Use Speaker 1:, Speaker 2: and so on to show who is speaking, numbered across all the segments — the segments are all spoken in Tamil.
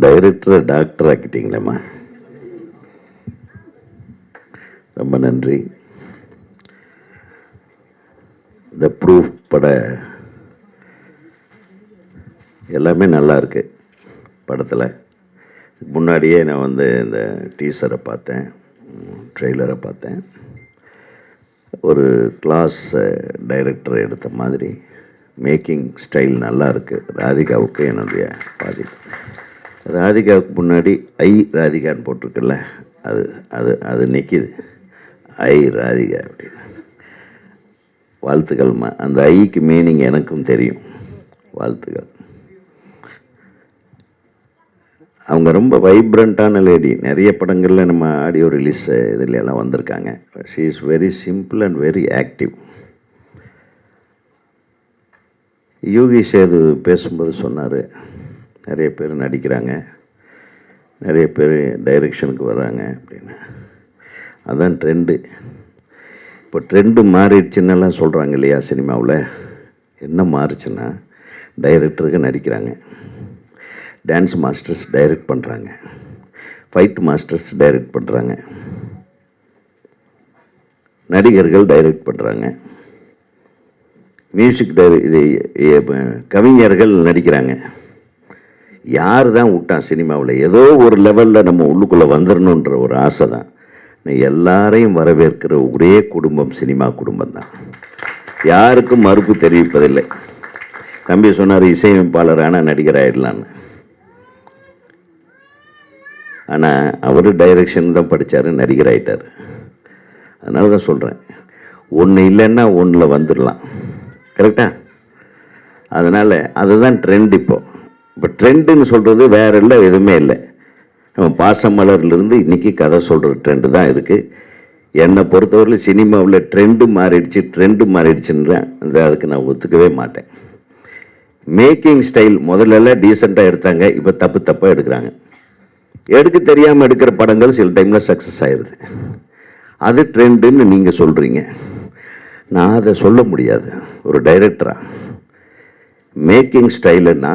Speaker 1: டைரக்டரை டாக்டர் ஆக்கிட்டீங்களேம்மா ரொம்ப நன்றி. இந்த ப்ரூஃப் பட எல்லாமே நல்லாயிருக்கு படத்தில். முன்னாடியே நான் வந்து இந்த டீசரை பார்த்தேன் ட்ரெய்லரை பார்த்தேன். ஒரு கிளாஸ் டைரக்டர் எடுத்த மாதிரி மேக்கிங் ஸ்டைல் நல்லாயிருக்கு ராதிகாவுக்கு என்னுடைய பாதிப்பு ராதிகாவுக்கு முன்னாடி ஐ ராதிகான்னு போட்டிருக்குல்ல. அது அது அது நிற்கிது ஐ ராதிகா அப்படின்னு. வாழ்த்துக்கள்மா அந்த ஐக்கு மீனிங் எனக்கும் தெரியும். வாழ்த்துக்கள். அவங்க ரொம்ப வைப்ரண்ட்டான லேடி நிறைய படங்களில் நம்ம ஆடியோ ரிலீஸ் இதில் எல்லாம் வந்திருக்காங்க. She is very simple and very active Yogi Sethu பேசும்போது சொன்னார் நிறைய பேர் நடிக்கிறாங்க. நிறைய பேர் டைரெக்ஷனுக்கு வர்றாங்க அப்படின்னு. அதுதான் ட்ரெண்டு இப்போ ட்ரெண்டு மாறிடுச்சுன்னெல்லாம் சொல்கிறாங்க இல்லையா சினிமாவில்? என்ன மாறுச்சுன்னா டைரக்டருக்கு நடிக்கிறாங்க. டான்ஸ் மாஸ்டர்ஸ் டைரக்ட் பண்ணுறாங்க ஃபைட் மாஸ்டர்ஸ் டைரக்ட் பண்ணுறாங்க நடிகர்கள் டைரக்ட் பண்ணுறாங்க மியூசிக் டைர இது கவிஞர்கள் நடிக்கிறாங்க. யார் தான் விட்டான் சினிமாவில்? ஏதோ ஒரு லெவலில் நம்ம உள்ளுக்குள்ளே வந்துடணுன்ற ஒரு ஆசை தான் எல்லாரையும் வரவேற்கிற ஒரே குடும்பம் சினிமா குடும்பம் தான் யாருக்கும் மறுப்பு தெரிவிப்பதில்லை. தம்பி சொன்னார் இசையமைப்பாளர் ஆனால் நடிகர் ஆயிடலான்னு ஆனால் அவர் டைரக்ஷன் தான் படித்தார் நடிகர் ஆயிட்டார். அதனால தான் சொல்கிறேன் ஒன்று இல்லைன்னா ஒன்றில் வந்துடலாம் கரெக்டாக அதனால் அதுதான் ட்ரெண்ட் இப்போ. இப்போ ட்ரெண்டுன்னு சொல்கிறது வேற இல்லை எதுவுமே இல்லை. நம்ம பாசமலர்லேருந்து இன்றைக்கி கதை சொல்கிற ட்ரெண்டு தான் இருக்குது என்னை பொறுத்தவரையில் சினிமாவில் ட்ரெண்டு மாறிடுச்சு ட்ரெண்டு மாறிடுச்சுன்றேன் அந்த அதுக்கு நான் ஒத்துக்கவே மாட்டேன். மேக்கிங் ஸ்டைல் முதல்லலாம் டீசெண்டாக எடுத்தாங்க இப்போ தப்பு தப்பாக எடுக்கிறாங்க. எடுக்க தெரியாமல் எடுக்கிற படங்கள் சில டைமில் சக்ஸஸ் ஆயிடுது அது ட்ரெண்டுன்னு நீங்கள் சொல்கிறீங்க நான் அதை சொல்ல முடியாது. ஒரு டைரக்டராக மேக்கிங் ஸ்டைலுன்னா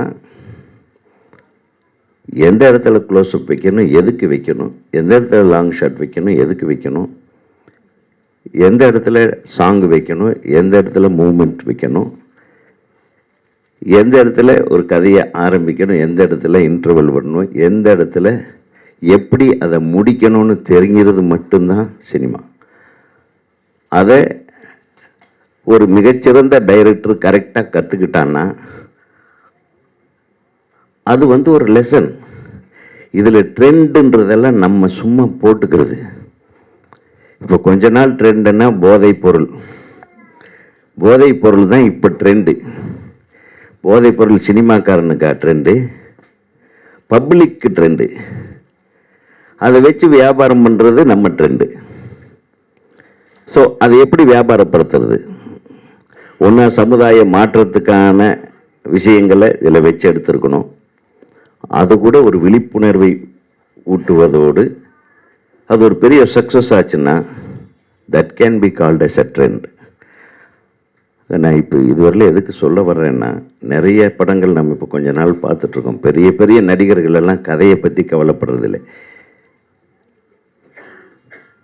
Speaker 1: எந்த இடத்துல க்ளோஸ்அப் வைக்கணும் எதுக்கு வைக்கணும் எந்த இடத்துல லாங் ஷாட் வைக்கணும் எதுக்கு வைக்கணும் எந்த இடத்துல சாங் வைக்கணும் எந்த இடத்துல மூமெண்ட் வைக்கணும் எந்த இடத்துல ஒரு கதையை ஆரம்பிக்கணும் எந்த இடத்துல இன்டர்வல் பண்ணணும் எந்த இடத்துல எப்படி அதை முடிக்கணும்னு தெரிஞ்சிறது மட்டும்தான் சினிமா அதை ஒரு மிகச்சிறந்த டைரக்டர் கரெக்டாக கற்றுக்கிட்டான்னா அது வந்து ஒரு லெசன் இதில் ட்ரெண்டுன்றதெல்லாம் நம்ம சும்மா போட்டுக்கிறது. இப்போ கொஞ்ச நாள் ட்ரெண்டுன்னா போதைப் பொருள். போதைப் பொருள் தான் இப்போ ட்ரெண்டு போதைப் பொருள் சினிமாக்காரனுக்கா ட்ரெண்டு பப்ளிக்கு ட்ரெண்டு அதை வச்சு வியாபாரம் பண்ணுறது நம்ம ட்ரெண்டு ஸோ அதை எப்படி வியாபாரப்படுத்துறது? ஒன்றா சமுதாய மாற்றத்துக்கான விஷயங்களை இதில் வச்சு எடுத்திருக்கணும். அது கூட ஒரு விழிப்புணர்வை ஊட்டுவதோடு அது ஒரு பெரிய சக்ஸஸ் ஆச்சுன்னா that can be called as a trend நான் இப்போ இதுவரையில் எதுக்கு சொல்ல வர்றேன்னா நிறைய படங்கள் நம்ம இப்போ கொஞ்ச நாள் பார்த்துட்ருக்கோம். பெரிய பெரிய நடிகர்கள் எல்லாம் கதையை பற்றி கவலைப்படுறதில்லை.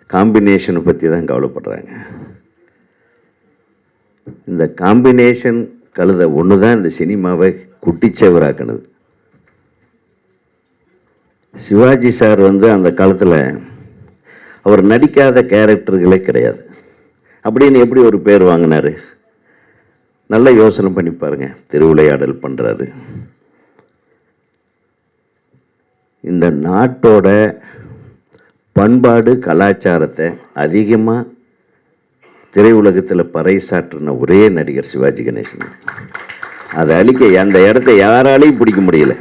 Speaker 1: காம்பினேஷனை பற்றி தான் கவலைப்படுறாங்க. இந்த காம்பினேஷன் கழுத ஒன்று தான் இந்த சினிமாவை குட்டிச்சவராக்கினது. சிவாஜி சார் வந்து அந்த காலத்தில் அவர் நடிக்காத கேரக்டர்களே கிடையாது. அப்படின்னு எப்படி ஒரு பேர் வாங்கினார்? நல்ல யோசனை பண்ணி பாருங்க. திருவிளையாடல் பண்ணுறாரு இந்த நாட்டோட பண்பாடு கலாச்சாரத்தை அதிகமாக திரையுலகத்தில் பறைசாற்றின ஒரே நடிகர் சிவாஜி கணேசன். அதை அழிக்க அந்த இடத்த யாராலையும் பிடிக்க முடியல.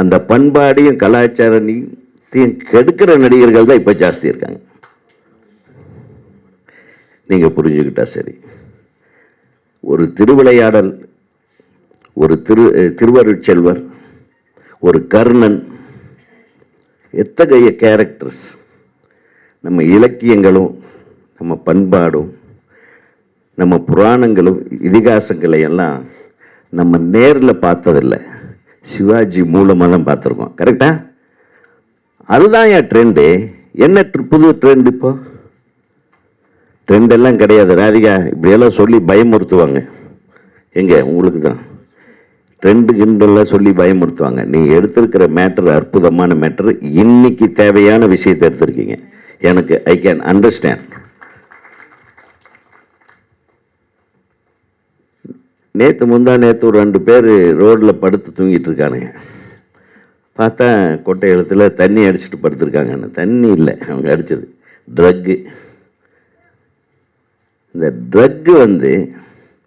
Speaker 1: அந்த பண்பாடையும் கலாச்சாரத்தையும் கெடுக்கிற நடிகர்கள் தான் இப்போ ஜாஸ்தி இருக்காங்க. நீங்கள் புரிஞ்சுக்கிட்டா சரி. ஒரு திருவிளையாடல் ஒரு திரு திருவருட்செல்வர் ஒரு கர்ணன் எத்தகைய கேரக்டர்ஸ் நம்ம இலக்கியங்களும் நம்ம பண்பாடும் நம்ம புராணங்களும் இதிகாசங்களை எல்லாம் நம்ம நேரில் பார்த்ததில்லை. சிவாஜி மூலமாக தான் பார்த்துருக்கோம் கரெக்டா அதுதான் என் ட்ரெண்டு என்ன புது ட்ரெண்ட் இப்போ? ட்ரெண்ட் எல்லாம் கிடையாது. ராதிகா இப்படியெல்லாம் சொல்லி பயமுறுத்துவாங்க. எங்கே? உங்களுக்கு தான். ட்ரெண்டு கிண்டெல்லாம் சொல்லி பயமுறுத்துவாங்க. நீங்கள் எடுத்திருக்கிற மேட்ரு அற்புதமான மேட்ரு இன்னைக்கு தேவையான விஷயத்தை எடுத்திருக்கீங்க. எனக்கு ஐ கேன் அண்டர்ஸ்டாண்ட் நேற்று முந்தா நேற்று ஒரு ரெண்டு பேர் ரோட்டில் படுத்து தூங்கிட்டு இருக்கானுங்க. பார்த்தா கொட்டை எழுத்துல தண்ணி அடிச்சிட்டு படுத்திருக்காங்கன்னு. தண்ணி இல்லை அவங்க அடித்தது ட்ரக்கு இந்த ட்ரக்கு வந்து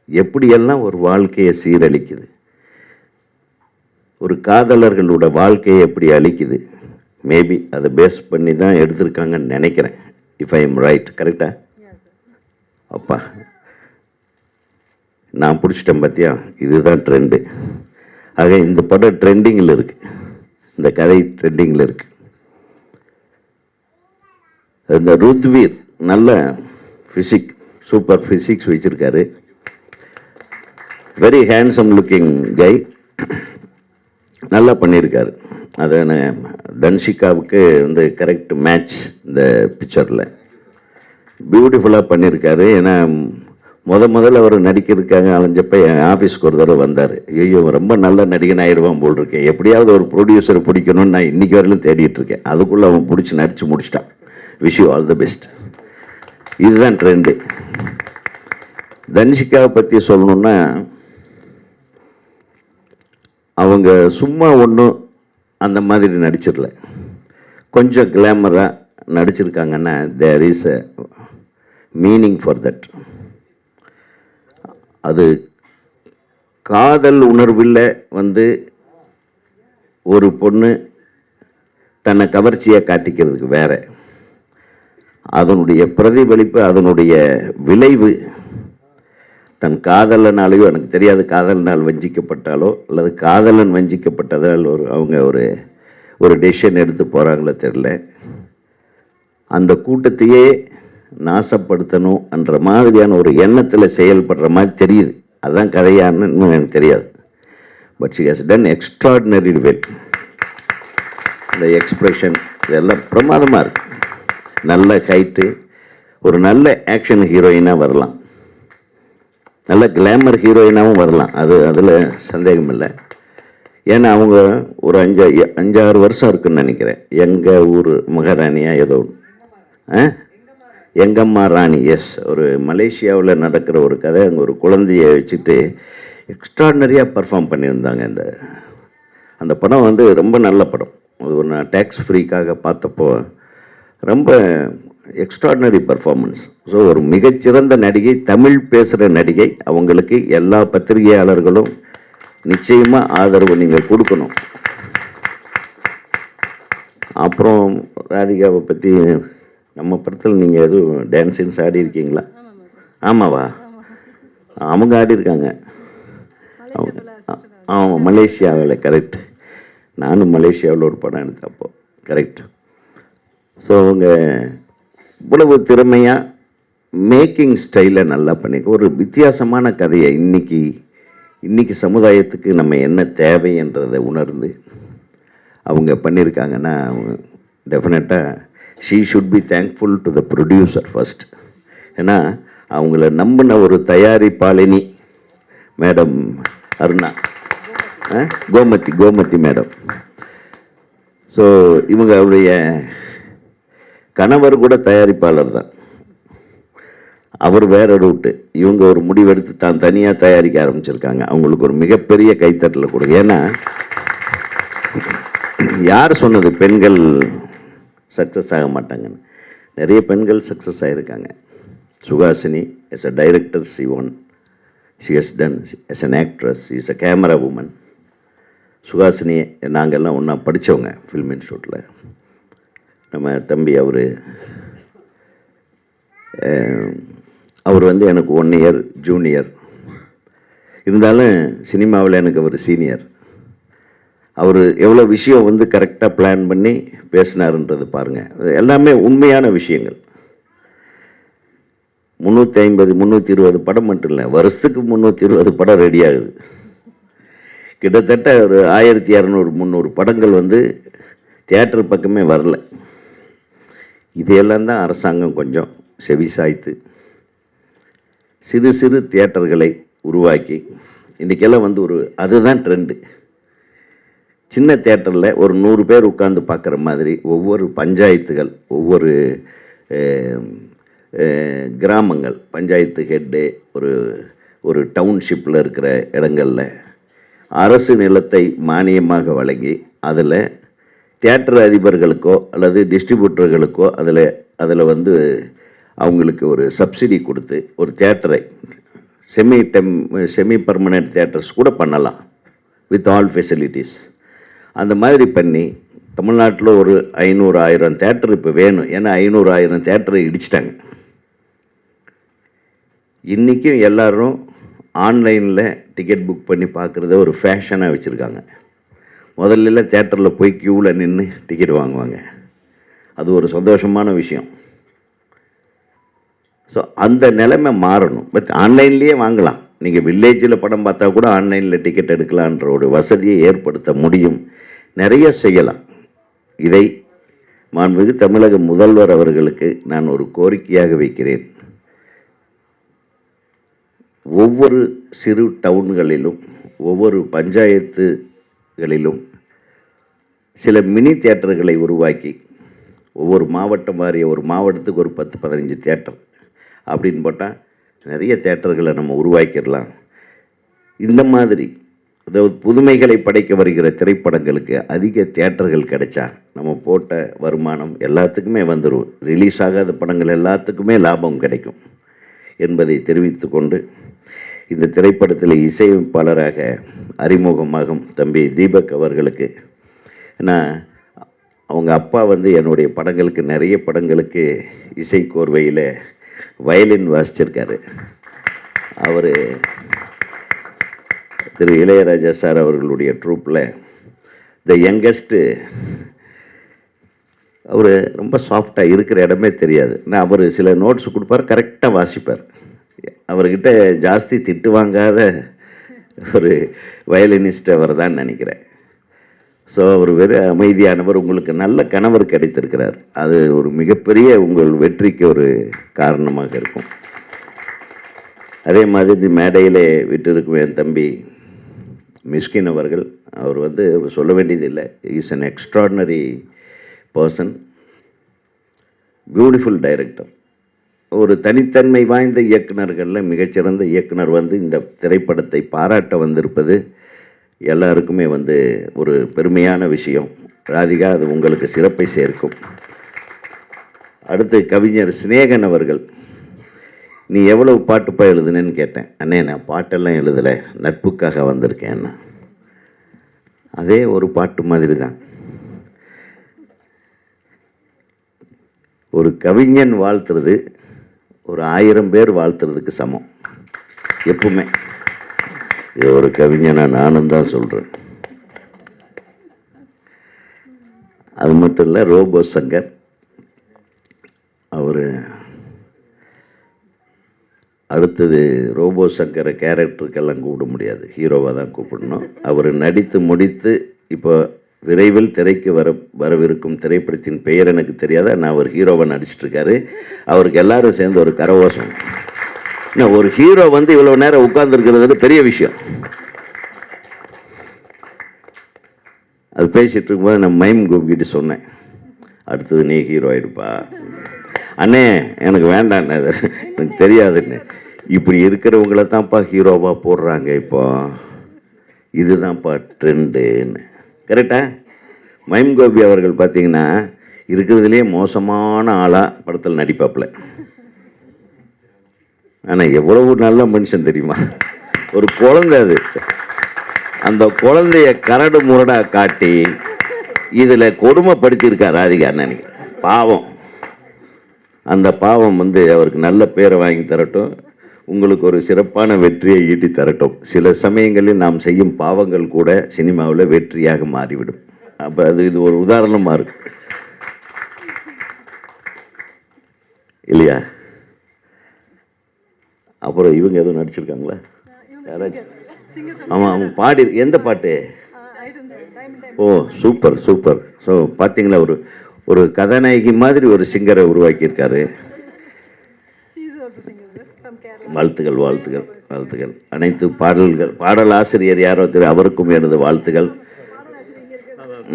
Speaker 1: எப்படியெல்லாம் ஒரு வாழ்க்கையை சீரழிக்குது? ஒரு காதலர்களோட வாழ்க்கையை எப்படி அழிக்குது? மேபி அதை பேஸ் பண்ணி தான் எடுத்திருக்காங்கன்னு நினைக்கிறேன். இஃப் ஐ எம் ரைட் கரெக்டா அப்பா நான் பிடிச்சிட்டேன் பார்த்தியா இதுதான் ட்ரெண்டு ஆக இந்த படம் ட்ரெண்டிங்கில் இருக்குது இந்த கதை ட்ரெண்டிங்கில் இருக்குது இந்த ருத்வீர் நல்ல ஃபிசிக் சூப்பர் ஃபிசிக்ஸ் வச்சுருக்காரு. வெரி ஹேண்ட்ஸம் லுக்கிங் கை நல்லா பண்ணியிருக்காரு அது தன்ஷிகாவுக்கு வந்து கரெக்ட் மேட்ச் இந்த பிக்சரில் பியூட்டிஃபுல்லாக பண்ணியிருக்காரு ஏன்னா முத முதல்ல அவர் நடிக்கிறதுக்காக அலைஞ்சப்ப என் ஆஃபீஸ்க்கு ஒரு தடவை வந்தார். ஐயோ ரொம்ப நல்ல நடிகன் ஆயிடுவான் போல் இருக்கேன் எப்படியாவது ஒரு ப்ரொடியூசர் பிடிக்கணும்னு நான் இன்றைக்கி வரையிலும் தேடிட்டு இருக்கேன். அதுக்குள்ளே அவன் பிடிச்சி நடித்து முடிச்சிட்டான். Wish you all the best இதுதான் ட்ரெண்டு தன்ஷிகாவை பற்றி சொல்லணுன்னா அவங்க சும்மா ஒன்றும் அந்த மாதிரி நடிச்சிடல. கொஞ்சம் கிளாமராக நடிச்சிருக்காங்கன்னா there is a meaning for that அது காதல் உணர்வில் வந்து ஒரு பொண்ணு தன்னை கவர்ச்சியாக காட்டிக்கிறதுக்கு வேற. அதனுடைய பிரதிபலிப்பு அதனுடைய விளைவு தன் காதலனாலேயோ எனக்கு தெரியாது காதலனால் வஞ்சிக்கப்பட்டாலோ அல்லது காதலன் வஞ்சிக்கப்பட்டதால் ஒரு அவங்க ஒரு ஒரு டெசிஷன் எடுத்து போகிறாங்களோ தெரில அந்த கூட்டத்தையே நாசப்படுத்தணும் என்ற மாதிரியான ஒரு எண்ணத்தில் செயல்படுற மாதிரி தெரியுது. அதுதான் கதையான்னு இன்னும் எனக்கு தெரியாது. But she has done extraordinary well இந்த எக்ஸ்ப்ரெஷன் இதெல்லாம் பிரமாதமாக இருக்குது நல்ல ஹைட்டு ஒரு நல்ல ஆக்ஷன் ஹீரோயினாக வரலாம். நல்ல கிளாமர் ஹீரோயினாகவும் வரலாம். அது அதில் சந்தேகம் இல்லை ஏன்னா அவங்க ஒரு அஞ்சு அஞ்சாறு வருஷம் இருக்குன்னு நினைக்கிறேன். எங்கள் ஊர் மகாராணியா ஏதோ ஒன்று ஆ? எங்கம்மா ராணி எஸ் ஒரு மலேசியாவில் நடக்கிற ஒரு கதை அங்கே ஒரு குழந்தைய வச்சுட்டு எக்ஸ்ட்ராடனரியாக பர்ஃபார்ம் பண்ணியிருந்தாங்க இந்த அந்த படம் வந்து ரொம்ப நல்ல படம். அது ஒரு நான் டேக்ஸ் ஃப்ரீக்காக பார்த்தப்போ ரொம்ப எக்ஸ்ட்ராடினரி பர்ஃபார்மன்ஸ் ஸோ ஒரு மிகச்சிறந்த நடிகை தமிழ் பேசுகிற நடிகை அவங்களுக்கு எல்லா பத்திரிகையாளர்களும் நிச்சயமாக ஆதரவு நீங்கள் கொடுக்கணும். அப்புறம் ராதிகாவை பற்றி நம்ம படத்தில் நீங்கள் எதுவும் டான்ஸின்ஸ் ஆடி இருக்கீங்களா? ஆமாவா? அவங்க ஆடி இருக்காங்க. ஆமாம் மலேசியாவில் கரெக்ட் நானும் மலேசியாவில் ஒரு படம் எடுத்தேன் அப்போ கரெக்ட் ஸோ அவங்க இவ்வளவு திறமையாக மேக்கிங் ஸ்டைலை நல்லா பண்ணிக்க ஒரு வித்தியாசமான கதையை இன்னைக்கு இன்றைக்கி சமுதாயத்துக்கு நம்ம என்ன தேவைன்றதை உணர்ந்து அவங்க பண்ணியிருக்காங்கன்னா அவங்க டெஃபினட்டாக she should be thankful to the producer first ஏன்னா அவங்கள நம்பின ஒரு தயாரிப்பாளினி மேடம் அருணா. ஆ? கோமதி கோமதி மேடம். ஸோ இவங்க அவருடைய கணவர் கூட தயாரிப்பாளர் தான். அவர் வேற ரூட்டு இவங்க ஒரு முடிவெடுத்து தான் தனியாக தயாரிக்க ஆரம்பிச்சிருக்காங்க. அவங்களுக்கு ஒரு மிகப்பெரிய கைத்தட்டல கொடுங்க. ஏன்னா யார் சொன்னது? பெண்கள் சக்ஸஸ் ஆக மாட்டாங்கன்னு. நிறைய பெண்கள் சக்ஸஸ் ஆகியிருக்காங்க Suhasini as a director she one she is done as an actress is a camera woman Suhasini நாங்கள்லாம் ஒன்றா படித்தவங்க ஃபில்ம் இன்ஸ்டியூட்டில் நம்ம தம்பி அவர் அவர் வந்து எனக்கு ஒன் இயர் ஜூனியர் இருந்தாலும் சினிமாவில் எனக்கு அவர் சீனியர் அவர் எவ்வளோ விஷயம் வந்து கரெக்டாக பிளான் பண்ணி பேசினாருன்றது பாருங்கள் அது எல்லாமே உண்மையான விஷயங்கள். முந்நூற்றி ஐம்பது முந்நூற்றி இருபது படம் மட்டும் இல்லை வருஷத்துக்கு முந்நூற்றி இருபது படம் ரெடி ஆகுது. கிட்டத்தட்ட ஒரு ஆயிரத்தி இரநூறு முந்நூறு படங்கள் வந்து தியேட்டர் பக்கமே வரல. இதையெல்லாம் தான் அரசாங்கம் கொஞ்சம் செவி சாய்த்து சிறு சிறு தியேட்டர்களை உருவாக்கி இன்றைக்கெல்லாம் வந்து ஒரு அதுதான் ட்ரெண்டு சின்ன தேட்டரில் ஒரு நூறு பேர் உட்காந்து பார்க்குற மாதிரி ஒவ்வொரு பஞ்சாயத்துகள் ஒவ்வொரு கிராமங்கள் பஞ்சாயத்து ஹெட்டு ஒரு ஒரு டவுன்ஷிப்பில் இருக்கிற இடங்களில் அரசு நிலத்தை மானியமாக வழங்கி அதில் தியேட்டர் அதிபர்களுக்கோ அல்லது டிஸ்ட்ரிபியூட்டர்களுக்கோ அதில் அதில் வந்து அவங்களுக்கு ஒரு சப்சிடி கொடுத்து ஒரு தியேட்டரை செமி டெம் செமி பர்மனெண்ட் தேட்டர்ஸ் கூட பண்ணலாம் வித் ஆல் ஃபெசிலிட்டிஸ் அந்த மாதிரி பண்ணி தமிழ்நாட்டில் ஒரு ஐநூறு ஆயிரம் தேட்டர் இப்போ வேணும். ஏன்னா ஐநூறு ஆயிரம் தேட்டரை இடிச்சிட்டாங்க. இன்றைக்கும் எல்லாரும் ஆன்லைனில் டிக்கெட் புக் பண்ணி பார்க்குறத ஒரு ஃபேஷனாக வச்சுருக்காங்க. முதல்ல தேட்டரில் போய் க்யூவில் நின்று டிக்கெட் வாங்குவாங்க. அது ஒரு சந்தோஷமான விஷயம். ஸோ அந்த நிலைமை மாறணும். பட் ஆன்லைன்லேயே வாங்கலாம். நீங்கள் வில்லேஜில் படம் பார்த்தா கூட ஆன்லைனில் டிக்கெட் எடுக்கலான்ற ஒரு வசதியை ஏற்படுத்த முடியும். நிறைய செய்யலாம். இதை மாண்புமிகு தமிழக முதல்வர் அவர்களுக்கு நான் ஒரு கோரிக்கையாக வைக்கிறேன். ஒவ்வொரு சிறு டவுன்களிலும் ஒவ்வொரு பஞ்சாயத்துகளிலும் சில மினி தியேட்டர்களை உருவாக்கி ஒவ்வொரு மாவட்டம் வாரிய ஒரு மாவட்டத்துக்கு ஒரு பத்து பதினஞ்சு தேட்டர் அப்படின்னு போட்டால் நிறைய தேட்டர்களை நம்ம உருவாக்கிடலாம். இந்த மாதிரி அதாவது புதுமைகளை படைக்க வருகிற திரைப்படங்களுக்கு அதிக தேட்டர்கள் கிடைச்சா நம்ம போட்ட வருமானம் எல்லாத்துக்குமே வந்துடும் ரிலீஸ் ஆகாத படங்கள் எல்லாத்துக்குமே லாபம் கிடைக்கும் என்பதை தெரிவித்துக்கொண்டு இந்த திரைப்படத்தில் இசையமைப்பாளராக அறிமுகமாகும் தம்பி தீபக் அவர்களுக்கு நான் அவங்க அப்பா வந்து என்னுடைய படங்களுக்கு நிறைய படங்களுக்கு இசை கோர்வையில் வயலின் வாசிச்சிருக்காரு. அவர் திரு இளையராஜா சார் அவர்களுடைய ட்ரூப்பில் த யங்கஸ்ட்டு அவர் ரொம்ப சாஃப்டாக இருக்கிற இடமே தெரியாது. நான் அவர் சில நோட்ஸ் கொடுப்பார் கரெக்டாக வாசிப்பார். அவர்கிட்ட ஜாஸ்தி திட்டு வாங்காத ஒரு வயலினிஸ்ட் அவர் தான் நினைக்கிறேன். ஸோ அவர் வெறும் அமைதியானவர் உங்களுக்கு நல்ல கணவர் கிடைத்திருக்கிறார். அது ஒரு மிகப்பெரிய உங்கள் வெற்றிக்கு ஒரு காரணமாக இருக்கும். அதே மாதிரி மேடையிலே விட்டிருக்கும் என் தம்பி மிஸ்கின் அவர்கள் அவர் வந்து சொல்ல வேண்டியதில்லை. Is an extraordinary person beautiful director ஒரு தனித்தன்மை வாய்ந்த இயக்குனர்களில் மிகச்சிறந்த இயக்குனர் வந்து இந்த திரைப்படத்தை பாராட்ட வந்திருப்பது எல்லாருக்குமே வந்து ஒரு பெருமையான விஷயம். ராதிகா அது உங்களுக்கு சிறப்பை சேர்க்கும். அடுத்து கவிஞர் சிநேகன் அவர்கள். நீ எவ்வளவு பாட்டுப்பா எழுதுனேன்னு கேட்டேன். அண்ணே நான் பாட்டெல்லாம் எழுதலை. நட்புக்காக வந்திருக்கேன்னா அதே ஒரு பாட்டு மாதிரி தான் ஒரு கவிஞன் வாழ்த்துறது ஒரு ஆயிரம் பேர் வாழ்த்துறதுக்கு சமம். எப்பவுமே. இது ஒரு கவிஞனாக நானும் தான் சொல்கிறேன் அது மட்டும் இல்லை ரோபோ சங்கர் அவர் அடுத்தது ரோபோ சங்கரை கேரக்டருக்கெல்லாம் கூப்பிட முடியாது. ஹீரோவாக தான் கூப்பிடணும். அவர் நடித்து முடித்து இப்போ விரைவில் திரைக்கு வர வரவிருக்கும் திரைப்படத்தின் பெயர் எனக்கு தெரியாத. நான் அவர் ஹீரோவை நடிச்சிட்ருக்காரு. அவருக்கு எல்லாரும் சேர்ந்து ஒரு கரவோசம் என்ன ஒரு ஹீரோ வந்து இவ்வளோ நேரம் உட்கார்ந்துருக்கிறது பெரிய விஷயம். அது பேசிகிட்டு இருக்கும்போது நான் மைம் கோபிக்கிட்ட சொன்னேன். அடுத்தது நீ ஹீரோ ஆயிடுப்பா. அண்ணே எனக்கு வேண்டாண்ணே எனக்கு தெரியாதுண்ணே. இப்படி இருக்கிறவங்கள தான்ப்பா ஹீரோவாக போடுறாங்க இப்போ. இதுதான்ப்பா ட்ரெண்டுன்னு. கரெக்டா? மைம் கோபி அவர்கள் பார்த்தீங்கன்னா இருக்கிறதுலே மோசமான ஆளாக படத்தில் நடிப்பாப்புல. ஆனால் எவ்வளவு நல்ல மனுஷன் தெரியுமா? ஒரு குழந்தை அது. அந்த குழந்தைய கரடு முரடாக காட்டி இதில் கொடுமைப்படுத்தியிருக்கார் ராதிகா நினைக்கிறேன் பாவம். அந்த பாவம் வந்து அவருக்கு நல்ல பேரை வாங்கி தரட்டும். உங்களுக்கு ஒரு சிறப்பான வெற்றியை ஈட்டி தரட்டும். சில சமயங்களில் நாம் செய்யும் பாவங்கள் கூட சினிமாவில் வெற்றியாக மாறிவிடும். அப்போ அது இது ஒரு உதாரணமாக இருக்கு. இல்லையா? அப்புறம் இவங்க எதுவும் நடிச்சிருக்காங்களா? யாராச்சும் ஆமாம் அவங்க பாடி எந்த பாட்டு? ஓ சூப்பர் சூப்பர். ஸோ பார்த்தீங்களா ஒரு ஒரு கதாநாயகி மாதிரி ஒரு சிங்கரை உருவாக்கியிருக்காரு. வாழ்த்துகள் வாழ்த்துகள் வாழ்த்துகள். அனைத்து பாடல்கள் பாடல் ஆசிரியர் யாரோ தெரியும் அவருக்கும் எனது வாழ்த்துகள்.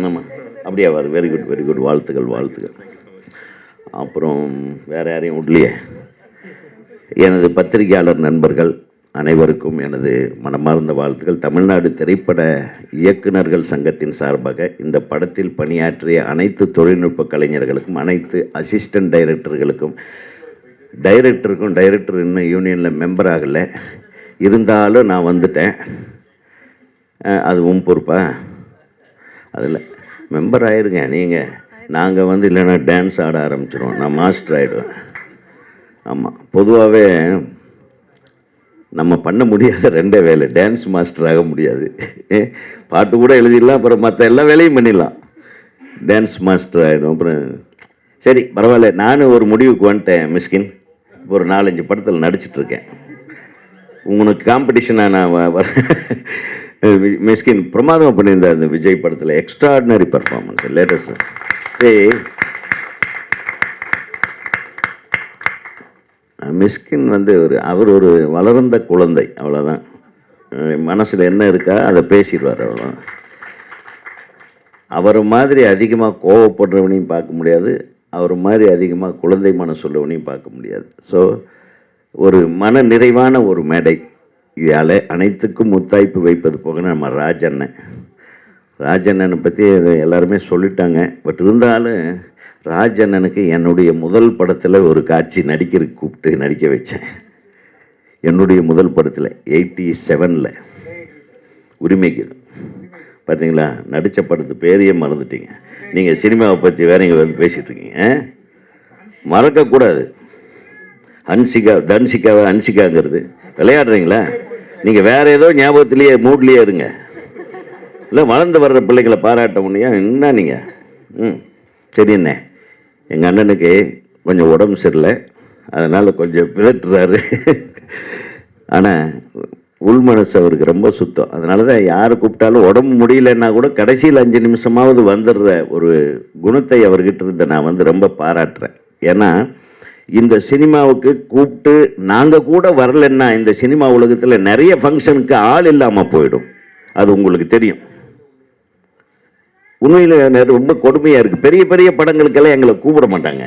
Speaker 1: ஆமாம் அப்படியே அவர் வெரி குட் வெரி குட் வாழ்த்துகள் வாழ்த்துகள். அப்புறம் வேற யாரையும் விடலையே. எனது பத்திரிகையாளர் நண்பர்கள் அனைவருக்கும் எனது மனமார்ந்த வாழ்த்துக்கள் தமிழ்நாடு திரைப்பட இயக்குனர்கள் சங்கத்தின் சார்பாக இந்த படத்தில் பணியாற்றிய அனைத்து தொழில்நுட்ப கலைஞர்களுக்கும் அனைத்து அசிஸ்டன்ட் டைரக்டர்களுக்கும் டைரக்டருக்கும் டைரக்டர் இன்னும் யூனியனில் மெம்பர் ஆகலை. இருந்தாலும் நான் வந்துட்டேன். அதுவும் அது உன் பொறுப்பா? அதில் மெம்பர் ஆயிருங்க நீங்கள் நாங்கள் வந்து இல்லைன்னா டான்ஸ் ஆட ஆரம்பிச்சிடுவோம் நான் மாஸ்டர் ஆகிடுவேன் ஆமாம் பொதுவாகவே நம்ம பண்ண முடியாத ரெண்டே வேலை. டான்ஸ் மாஸ்டர் ஆக முடியாது. பாட்டு கூட எழுதிடலாம் அப்புறம் மற்ற எல்லா வேலையும் பண்ணிடலாம். டான்ஸ் மாஸ்டர் ஆகிடும் அப்புறம் சரி பரவாயில்ல. நானும் ஒரு முடிவுக்கு வந்துட்டேன் மிஸ்கின். ஒரு நாலஞ்சு படத்தில் நடிச்சிட்ருக்கேன். உங்களுக்கு காம்படிஷனாக நான் வ- வ- மிஸ்கின் பிரமாதமாக பண்ணியிருந்தார் அந்த விஜய் படத்தில் எக்ஸ்ட்ராடினரி பர்ஃபார்மன்ஸ் லேட்டஸ்ட் சரி மிஸ்கின் வந்து ஒரு அவர் ஒரு வளர்ந்த குழந்தை அவ்வளோதான் மனசில் என்ன இருக்கா அதை பேசிடுவார் அவ்வளோதான் அவர் மாதிரி அதிகமாக கோவப்படுறவனையும் பார்க்க முடியாது. அவர் மாதிரி அதிகமாக குழந்தை மனம் சொல்லவனையும் பார்க்க முடியாது. ஸோ ஒரு மன நிறைவான ஒரு மேடை. இதால் அனைத்துக்கும் முத்தாய்ப்பு வைப்பது போக நம்ம ராஜண்ணன். ராஜண்ணனை பற்றி எல்லாருமே சொல்லிட்டாங்க. பட் இருந்தாலும் ராஜண்ணனுக்கு என்னுடைய முதல் படத்தில் ஒரு காட்சி நடிக்கிற கூப்பிட்டு நடிக்க வச்சேன். என்னுடைய முதல் படத்தில் எயிட்டி செவனில் உரிமைக்கு பார்த்தீங்களா நடித்த படத்து பேரையே மறந்துட்டீங்க. நீங்கள் சினிமாவை பற்றி வேற இங்கே வந்து பேசிகிட்டு இருக்கீங்க ஆ? மறக்கக்கூடாது ஹன்சிகா தன்சிகாவை ஹன்சிகாங்கிறது விளையாடுறீங்களா? நீங்கள் வேற ஏதோ ஞாபகத்துலேயே மூட்லேயே இருங்க. இல்லை வளர்ந்து வர்ற பிள்ளைங்களை பாராட்ட முடியும் என்ன நீங்கள் ம் சரி எங்கள் அண்ணனுக்கு கொஞ்சம் உடம்பு சரியில்லை. அதனால் கொஞ்சம் பிதட்டுறாரு ஆனால் உள் மனசு அவருக்கு ரொம்ப சுத்தம். அதனால தான் யார் கூப்பிட்டாலும் உடம்பு முடியலன்னா கூட கடைசியில் அஞ்சு நிமிஷமாவது வந்துடுற ஒரு குணத்தை அவர்கிட்ட இருந்து நான் வந்து ரொம்ப பாராட்டுறேன். ஏன்னா இந்த சினிமாவுக்கு கூப்பிட்டு நாங்கள் கூட வரலன்னா இந்த சினிமா உலகத்தில் நிறைய ஃபங்க்ஷனுக்கு ஆள் இல்லாமல் போயிடும். அது உங்களுக்கு தெரியும். உண்மையில் ரொம்ப கொடுமையாக இருக்குது பெரிய பெரிய படங்களுக்கெல்லாம் எங்களை கூப்பிட மாட்டாங்க.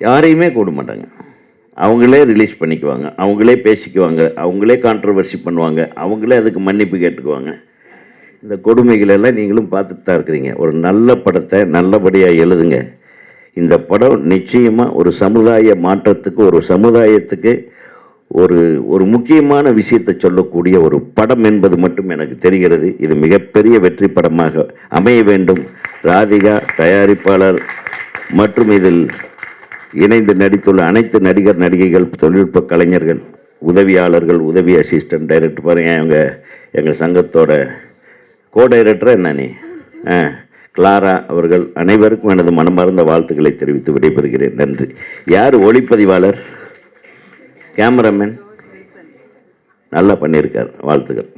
Speaker 1: யாரையுமே கூப்பிட மாட்டாங்க. அவங்களே ரிலீஸ் பண்ணிக்குவாங்க. அவங்களே பேசிக்குவாங்க. அவங்களே கான்ட்ரவர்சி பண்ணுவாங்க. அவங்களே அதுக்கு மன்னிப்பு கேட்டுக்குவாங்க. இந்த கொடுமைகளெல்லாம் நீங்களும் பார்த்துட்டு தான் இருக்கிறீங்க. ஒரு நல்ல படத்தை நல்லபடியாக எழுதுங்க. இந்த படம் நிச்சயமாக ஒரு சமுதாய மாற்றத்துக்கு ஒரு சமுதாயத்துக்கு ஒரு ஒரு முக்கியமான விஷயத்தை சொல்லக்கூடிய ஒரு படம் என்பது மட்டும் எனக்கு தெரிகிறது. இது மிகப்பெரிய வெற்றி படமாக அமைய வேண்டும். ராதிகா தயாரிப்பாளர் மற்றும் இதில் இணைந்து நடித்துள்ள அனைத்து நடிகர் நடிகைகள் தொழில்நுட்ப கலைஞர்கள் உதவியாளர்கள் உதவி அசிஸ்டன்ட் டைரக்டர் பாருங்க அவங்க எங்கள் சங்கத்தோட கோ டைரக்டர் என்ன நீ? ஆ கிளாரா அவர்கள் அனைவருக்கும் எனது மனமார்ந்த வாழ்த்துக்களை தெரிவித்து விடைபெறுகிறேன். நன்றி. யார் ஒளிப்பதிவாளர்? கேமராமேன் நல்லா பண்ணியிருக்கார். வாழ்த்துக்கள்.